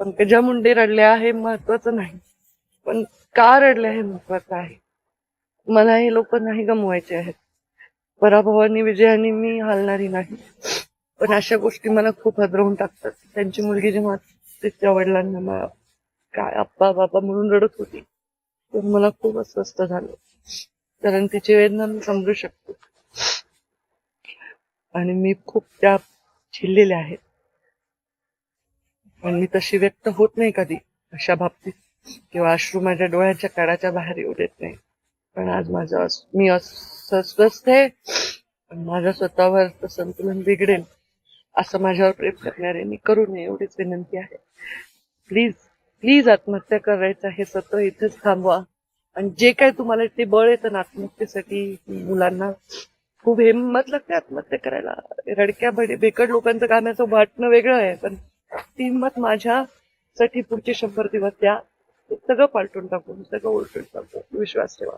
पंकजा मुंडे रडल्या हे महत्वाचं नाही. पण का रडल्या हे महत्वाचं आहे? मला हे लोक नाही गमवायचे आहेत. पराभवानी विजयाने मी हलणारी नाही. पण अशा गोष्टी मला खूप हदरवून टाकतात. त्यांची मुलगी जेव्हा तिच्या वडिलांना मला काय आप्पा बाबा म्हणून रडत होती तर मला खूप अस्वस्थ झालं. कारण तिची वेदना मी समजू शकतो. आणि मी खूप त्या झिललेल्या आहेत. पण मी तशी व्यक्त होत नाही कधी. अशा बाबतीत किंवा अश्रू माझ्या डोळ्याच्या कडाच्या बाहेर येऊ देत नाही. पण आज माझं मी अस्वस्थ आहे. पण माझ्या स्वतःवर संतुलन बिघडेल. असं माझ्यावर प्रेम करणाऱ्यांनी करू नये एवढीच विनंती आहे. प्लीज प्लीज आत्महत्या करायचं हे सत्र इथेच थांबवा. आणि जे काय तुम्हाला ते बळ येतं ना आत्महत्येसाठी मुलांना खूप हिंमत लागते आत्महत्या करायला. रडक्या बेकड लोकांचं गाण्याचं वाटणं वेगळं आहे. पण किंमत माझ्यासाठी पुढचे शंभर दिवस द्या. सगळं पालटून टाकू सगळं उलटून टाकू विश्वास ठेवा.